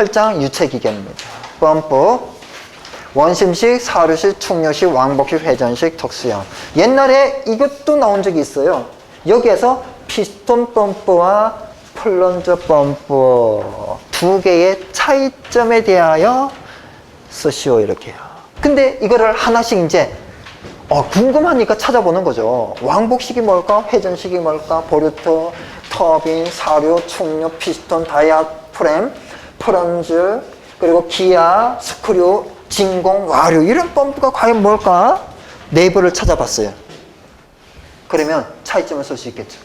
8장 유체기계입니다. 범법 원심식, 사류식, 충료식, 왕복식, 회전식, 특수형. 옛날에 이것도 나온 적이 있어요. 여기에서 피스톤 펌프와 플런저 펌프 두 개의 차이점에 대하여 쓰시오 이렇게요. 근데 이거를 하나씩 이제 어, 궁금하니까 찾아보는 거죠. 왕복식이 뭘까? 회전식이 뭘까? 보르트, 터빈, 사류, 충료, 피스톤, 다이아프램, 프런즈, 그리고 기아, 스크류, 진공, 와류 이런 펌프가 과연 뭘까? 네이버를 찾아봤어요. 그러면 차이점을 쓸 수 있겠죠.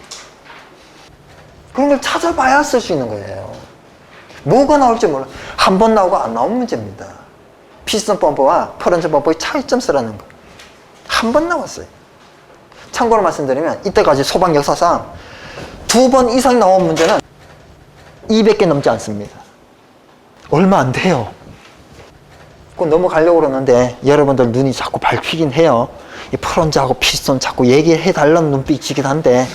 그런 걸 찾아봐야 쓸 수 있는 거예요. 뭐가 나올지 몰라. 한 번 나오고 안 나온 문제입니다. 피스톤 펌프와 프런즈 펌프의 차이점 쓰라는 거. 한 번 나왔어요. 참고로 말씀드리면 이때까지 소방 역사상 두 번 이상 나온 문제는 200개 넘지 않습니다. 얼마 안 돼요. 그거 넘어가려고 그러는데 여러분들 눈이 자꾸 밟히긴 해요. 이 프런즈하고 피스톤 자꾸 얘기해 달라는 눈빛이긴 한데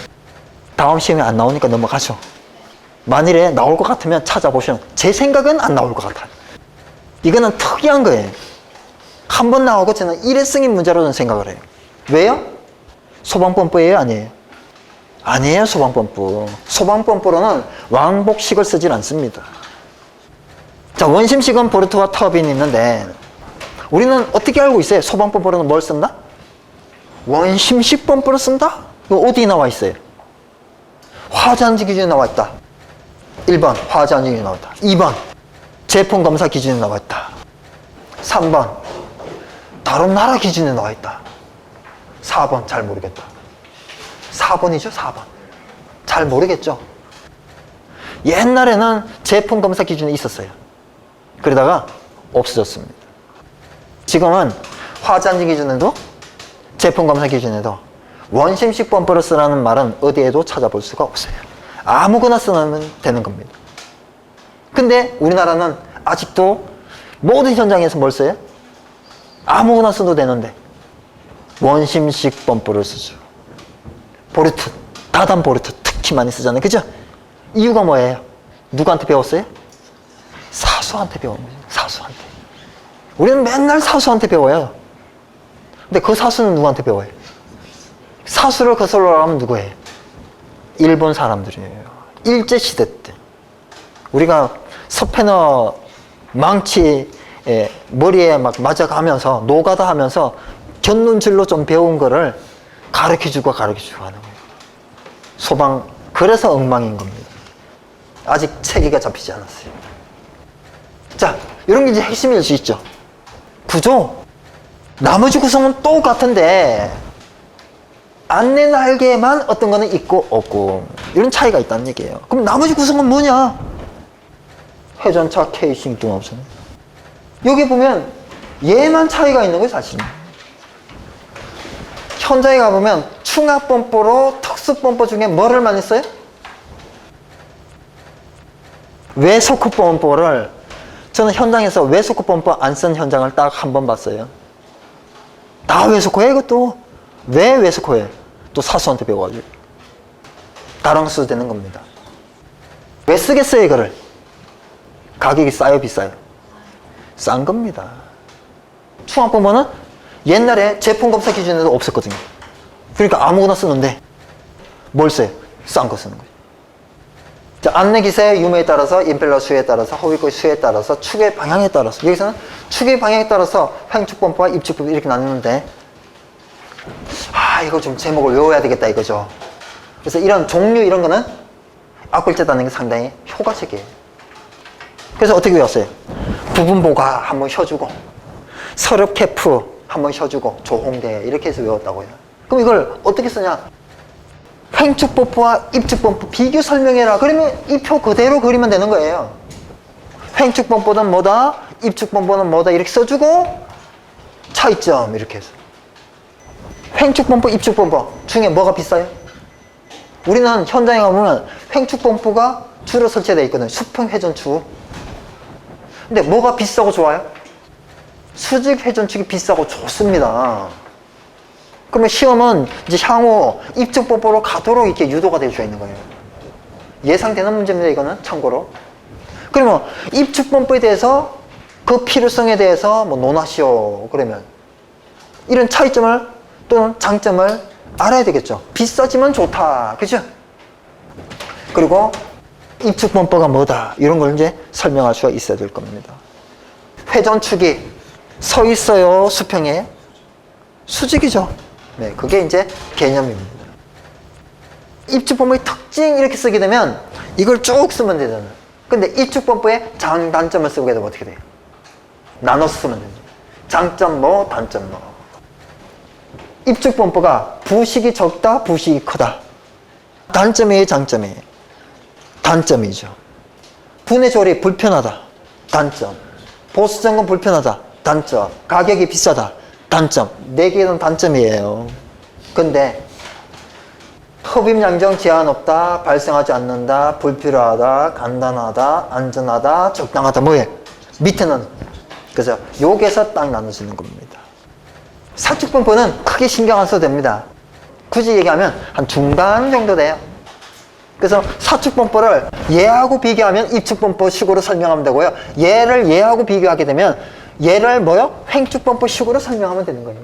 다음 시험에 안 나오니까 넘어가죠. 만일에 나올 것 같으면 찾아보시면 제 생각은 안 나올 것 같아요. 이거는 특이한 거예요. 한 번 나오고 저는 일회성인 문제로 저는 생각을 해요. 왜요? 소방펌프예요? 아니에요? 아니에요, 소방펌프. 소방펌프로는 왕복식을 쓰질 않습니다. 자, 원심식은 보르트와 터빈이 있는데, 우리는 어떻게 알고 있어요? 소방펌프로는 뭘 쓴다? 원심식 펌프를 쓴다? 이거 어디 나와 있어요? 화재안전 기준에 나와 있다. 1번, 화재안전 기준에 나와 있다. 2번, 제품 검사 기준에 나와 있다. 3번, 다른 나라 기준에 나와 있다. 4번, 잘 모르겠다. 4번이죠, 4번. 잘 모르겠죠. 옛날에는 제품 검사 기준이 있었어요. 그러다가 없어졌습니다. 지금은 화장지 기준에도 제품 검사 기준에도 원심식 쓰라는 말은 어디에도 찾아볼 수가 없어요. 아무거나 쓰면 되는 겁니다. 근데 우리나라는 아직도 모든 현장에서 뭘 써요? 아무거나 써도 되는데 원심식 펌프를 쓰죠. 보르트, 다단 보르트 특히 많이 쓰잖아요. 그죠? 이유가 뭐예요? 누구한테 배웠어요? 사수한테 배운 거죠. 사수한테. 우리는 맨날 사수한테 배워요. 근데 그 사수는 누구한테 배워요? 사수를 거슬러 하면 누구예요? 일본 사람들이에요. 일제시대 때. 우리가 서패너 망치에 머리에 막 맞아가면서 노가다 하면서 견눈질로 좀 배운 거를 가르쳐주고 가르쳐주고 하는 거예요. 소방, 그래서 엉망인 겁니다. 아직 체계가 잡히지 않았어요. 자, 이런 게 이제 핵심일 수 있죠. 구조. 나머지 구성은 똑같은데, 안내 날개만 어떤 거는 있고 없고, 이런 차이가 있다는 얘기예요. 그럼 나머지 구성은 뭐냐? 회전차 케이싱 등 없어요. 여기 보면 얘만 차이가 있는 거예요, 사실. 현장에 가보면 충압 펌프로 특수 펌프 중에 뭐를 많이 써요? 외소크 펌프를 저는 현장에서 외소크 펌프 안 쓴 현장을 딱 한 번 봤어요. 다 외소크예요, 이것도. 왜 외소크예요? 또 사수한테 배워가지고. 써도 되는 겁니다. 왜 쓰겠어요, 이거를? 가격이 싸요, 비싸요? 싼 겁니다. 충압 펌프는 옛날에 제품 검사 기준에도 없었거든요. 그러니까 아무거나 쓰는데 뭘 써요? 싼 거 쓰는 거예요. 자, 안내 기세의 유무에 따라서 임펠러 수에 따라서 허위고의 수에 따라서 축의 방향에 따라서 여기서는 축의 방향에 따라서 횡축 펌프와 입축 펌프 이렇게 나누는데 아 이거 좀 제목을 외워야 되겠다 이거죠. 그래서 이런 종류 이런 거는 앞글자 따는 게 상당히 효과적이에요. 그래서 어떻게 외웠어요? 부분 보가 한번 혀주고 서럽 캐프 한번 혀주고 조홍대 이렇게 해서 외웠다고요. 그럼 이걸 어떻게 쓰냐? 횡축 펌프와 입축 펌프 비교 설명해라. 그러면 이 표 그대로 그리면 되는 거예요. 횡축 펌프는 뭐다? 입축 펌프는 뭐다? 이렇게 써주고 차이점 이렇게 해서. 횡축 펌프, 입축 펌프 중에 뭐가 비싸요? 우리는 현장에 가보면 횡축 펌프가 주로 설치되어 있거든요. 수평 회전축. 근데 뭐가 비싸고 좋아요? 수직 회전축이 비싸고 좋습니다. 그러면 시험은 이제 향후 입증 뽀뽀로 가도록 이렇게 유도가 되어 있는 거예요. 예상되는 문제입니다, 이거는 참고로. 그러면 입축범법에 대해서 그 필요성에 대해서 뭐 논하시오. 그러면 이런 차이점을 또는 장점을 알아야 되겠죠. 비싸지만 좋다. 그죠? 그리고 입축범퍼가 뭐다. 이런 걸 이제 설명할 수가 있어야 될 겁니다. 회전축이 서 있어요. 수평에. 수직이죠. 네, 그게 이제 개념입니다. 입축범퍼의 특징 이렇게 쓰게 되면 이걸 쭉 쓰면 되잖아요. 근데 입축범퍼의 장단점을 쓰게 되면 어떻게 돼요? 나눠서 쓰면 되죠. 장점 뭐, 단점 뭐. 입축범퍼가 부식이 적다, 부식이 크다. 단점이에요, 장점이에요? 단점이죠. 분해 조립 불편하다. 단점. 보수 점검 불편하다. 단점. 가격이 비싸다. 단점. 네 개는 단점이에요. 근데 흡입 양정 제한 없다. 발생하지 않는다. 불필요하다. 간단하다. 안전하다. 적당하다. 뭐예요? 밑에는 그죠? 여기에서 딱 나눠지는 겁니다. 사축분포는 크게 신경 안 써도 됩니다. 굳이 얘기하면 한 중간 정도 돼요. 그래서 사축분포를 얘하고 비교하면 입축분포식으로 설명하면 되고요. 얘를 얘하고 비교하게 되면 얘를 뭐요? 횡축분포식으로 설명하면 되는 거예요.